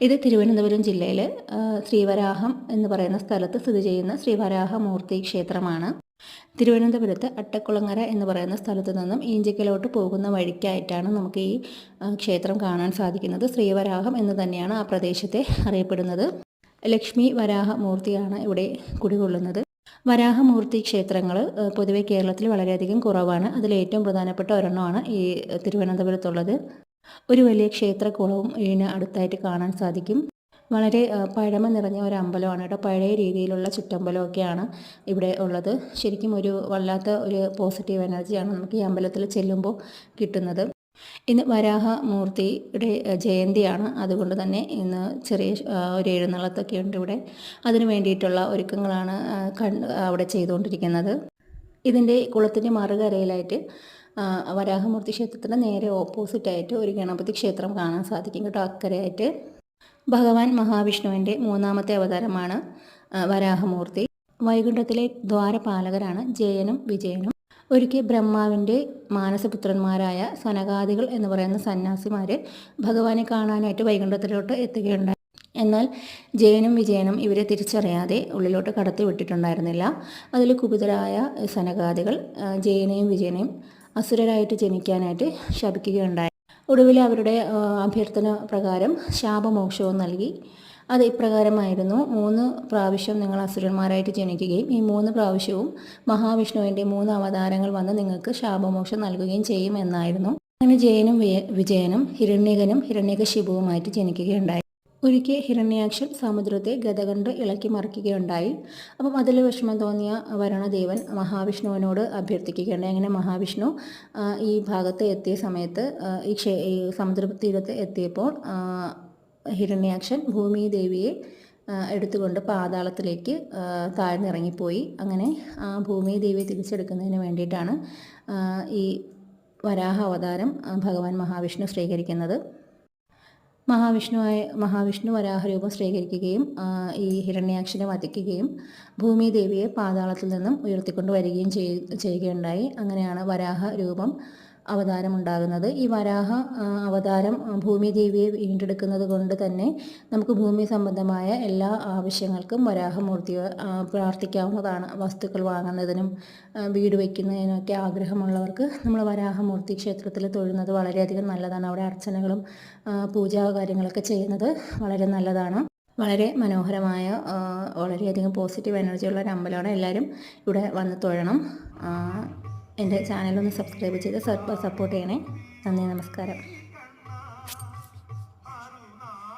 ഇത് തിരുവനന്തപുരം ജില്ലയിൽ ശ്രീവരാഹം എന്ന് പറയുന്ന സ്ഥലത്ത് സ്ഥിതി ചെയ്യുന്ന ശ്രീവരാഹമൂർത്തി ക്ഷേത്രമാണ്. തിരുവനന്തപുരത്ത് അട്ടക്കുളങ്ങര എന്ന് പറയുന്ന സ്ഥലത്ത് നിന്നും ഈഞ്ചിക്കലോട്ട് പോകുന്ന വഴിക്കായിട്ടാണ് നമുക്ക് ഈ ക്ഷേത്രം കാണാൻ സാധിക്കുന്നത്. ശ്രീവരാഹം എന്ന് തന്നെയാണ് ആ പ്രദേശത്തെ അറിയപ്പെടുന്നത്. ലക്ഷ്മി വരാഹമൂർത്തിയാണ് ഇവിടെ കുടികൊള്ളുന്നത്. വരാഹമൂർത്തി ക്ഷേത്രങ്ങൾ പൊതുവെ കേരളത്തിൽ വളരെയധികം കുറവാണ്. അതിൽ ഏറ്റവും പ്രധാനപ്പെട്ട ഒരെണ്ണമാണ് ഈ തിരുവനന്തപുരത്തുള്ളത്. ഒരു വലിയ ക്ഷേത്രക്കുളവും ഇതിന് അടുത്തായിട്ട് കാണാൻ സാധിക്കും. വളരെ പഴമ നിറഞ്ഞ ഒരു അമ്പലമാണ് കേട്ടോ. പഴയ രീതിയിലുള്ള ചുറ്റമ്പലമൊക്കെയാണ് ഇവിടെ ഉള്ളത്. ശരിക്കും ഒരു വല്ലാത്ത ഒരു പോസിറ്റീവ് എനർജിയാണ് നമുക്ക് ഈ അമ്പലത്തിൽ ചെല്ലുമ്പോൾ കിട്ടുന്നത്. ഇന്ന് വരാഹ മൂർത്തിയുടെ ജയന്തിയാണ്. അതുകൊണ്ട് തന്നെ ഇന്ന് ചെറിയ ഒരു എഴുന്നള്ളത്തൊക്കെ ഉണ്ട് ഇവിടെ. അതിനു വേണ്ടിയിട്ടുള്ള ഒരുക്കങ്ങളാണ് അവിടെ ചെയ്തുകൊണ്ടിരിക്കുന്നത്. ഇതിന്റെ കുളത്തിന്റെ മറുകരയിലായിട്ട് വരാഹമൂർത്തി ക്ഷേത്രത്തിന് നേരെ ഓപ്പോസിറ്റായിട്ട് ഒരു ഗണപതി ക്ഷേത്രം കാണാൻ സാധിക്കും കേട്ടോ അക്കരയായിട്ട്. ഭഗവാൻ മഹാവിഷ്ണുവിന്റെ മൂന്നാമത്തെ അവതാരമാണ് വരാഹമൂർത്തി. വൈകുണ്ഠത്തിലെ ദ്വാരപാലകരാണ് ജയനും വിജയനും. ഒരിക്കൽ ബ്രഹ്മാവിന്റെ മാനസപുത്രന്മാരായ സനകാദികൾ എന്ന് പറയുന്ന സന്യാസിമാർ ഭഗവാനെ കാണാനായിട്ട് വൈകുണ്ഠത്തിലോട്ട് എത്തുകയുണ്ടായി. എന്നാൽ ജയനും വിജയനും ഇവരെ തിരിച്ചറിയാതെ ഉള്ളിലോട്ട് കടത്തി വിട്ടിട്ടുണ്ടായിരുന്നില്ല. അതിൽ കുപിതരായ സനകാദികൾ ജയനെയും വിജയനെയും അസുരരായിട്ട് ജനിക്കാനായിട്ട് ശപിക്കുകയുണ്ടായി. ഒടുവിൽ അവരുടെ അഭ്യർത്ഥന പ്രകാരം ശാപമോക്ഷവും നൽകി. അത് ഇപ്രകാരമായിരുന്നു. മൂന്ന് പ്രാവശ്യം നിങ്ങൾ അസുരന്മാരായിട്ട് ജനിക്കുകയും ഈ മൂന്ന് പ്രാവശ്യവും മഹാവിഷ്ണുവിന്റെ മൂന്ന് അവതാരങ്ങൾ വന്ന് നിങ്ങൾക്ക് ശാപമോക്ഷം നൽകുകയും ചെയ്യും എന്നായിരുന്നു. അങ്ങനെ ജയനും വിജയനും ഹിരണ്യകനും ഹിരണ്യകശിപുവുമായിട്ട് ജനിക്കുകയുണ്ടായി. ഒരിക്കൽ ഹിരണ്യാക്ഷൻ സമുദ്രത്തെ ഗതകണ്ട് ഇളക്കി മറിക്കുകയുണ്ടായി. അപ്പം അതിൽ വിഷമം തോന്നിയ വരണദേവൻ മഹാവിഷ്ണുവിനോട് അഭ്യർത്ഥിക്കുകയുണ്ടായി. അങ്ങനെ മഹാവിഷ്ണു ഈ ഭാഗത്ത് എത്തിയ സമയത്ത് ഈ ക്ഷേ ഈ സമുദ്ര തീരത്ത് എത്തിയപ്പോൾ ഹിരണ്യാക്ഷൻ ഭൂമി ദേവിയെ എടുത്തുകൊണ്ട് പാതാളത്തിലേക്ക് താഴ്ന്നിറങ്ങിപ്പോയി. അങ്ങനെ ആ ഭൂമി ദേവിയെ തിരിച്ചെടുക്കുന്നതിന് വേണ്ടിയിട്ടാണ് ഈ വരാഹ അവതാരം ഭഗവാൻ മഹാവിഷ്ണു സ്വീകരിക്കുന്നത്. മഹാവിഷ്ണുവായ മഹാവിഷ്ണു വരാഹരൂപം സ്വീകരിക്കുകയും ഈ ഹിരണ്യാക്ഷനെ വധിക്കുകയും ഭൂമിദേവിയെ പാതാളത്തിൽ നിന്നും ഉയർത്തിക്കൊണ്ടുവരികയും ചെയ്യുകയുണ്ടായി. അങ്ങനെയാണ് വരാഹ രൂപം അവതാരമുണ്ടാകുന്നത്. ഈ വരാഹ അവതാരം ഭൂമിദേവിയെ വീണ്ടെടുക്കുന്നത് കൊണ്ട് തന്നെ നമുക്ക് ഭൂമി സംബന്ധമായ എല്ലാ ആവശ്യങ്ങൾക്കും വരാഹമൂർത്തി പ്രാർത്ഥിക്കാവുന്നതാണ്. വസ്തുക്കൾ വാങ്ങുന്നതിനും വീട് വയ്ക്കുന്നതിനൊക്കെ ആഗ്രഹമുള്ളവർക്ക് നമ്മൾ വരാഹമൂർത്തി ക്ഷേത്രത്തിൽ തൊഴുന്നത് വളരെയധികം നല്ലതാണ്. അവിടെ അർച്ചനകളും പൂജാ കാര്യങ്ങളൊക്കെ ചെയ്യുന്നത് വളരെ നല്ലതാണ്. വളരെ മനോഹരമായ വളരെയധികം പോസിറ്റീവ് എനർജിയുള്ള ഒരു അമ്പലമാണ്. എല്ലാവരും ഇവിടെ വന്ന് തൊഴണം. എന്റെ ചാനലൊന്ന് സബ്സ്ക്രൈബ് ചെയ്ത് സപ്പോർട്ട് ചെയ്യണേ. നന്ദി നമസ്കാരം.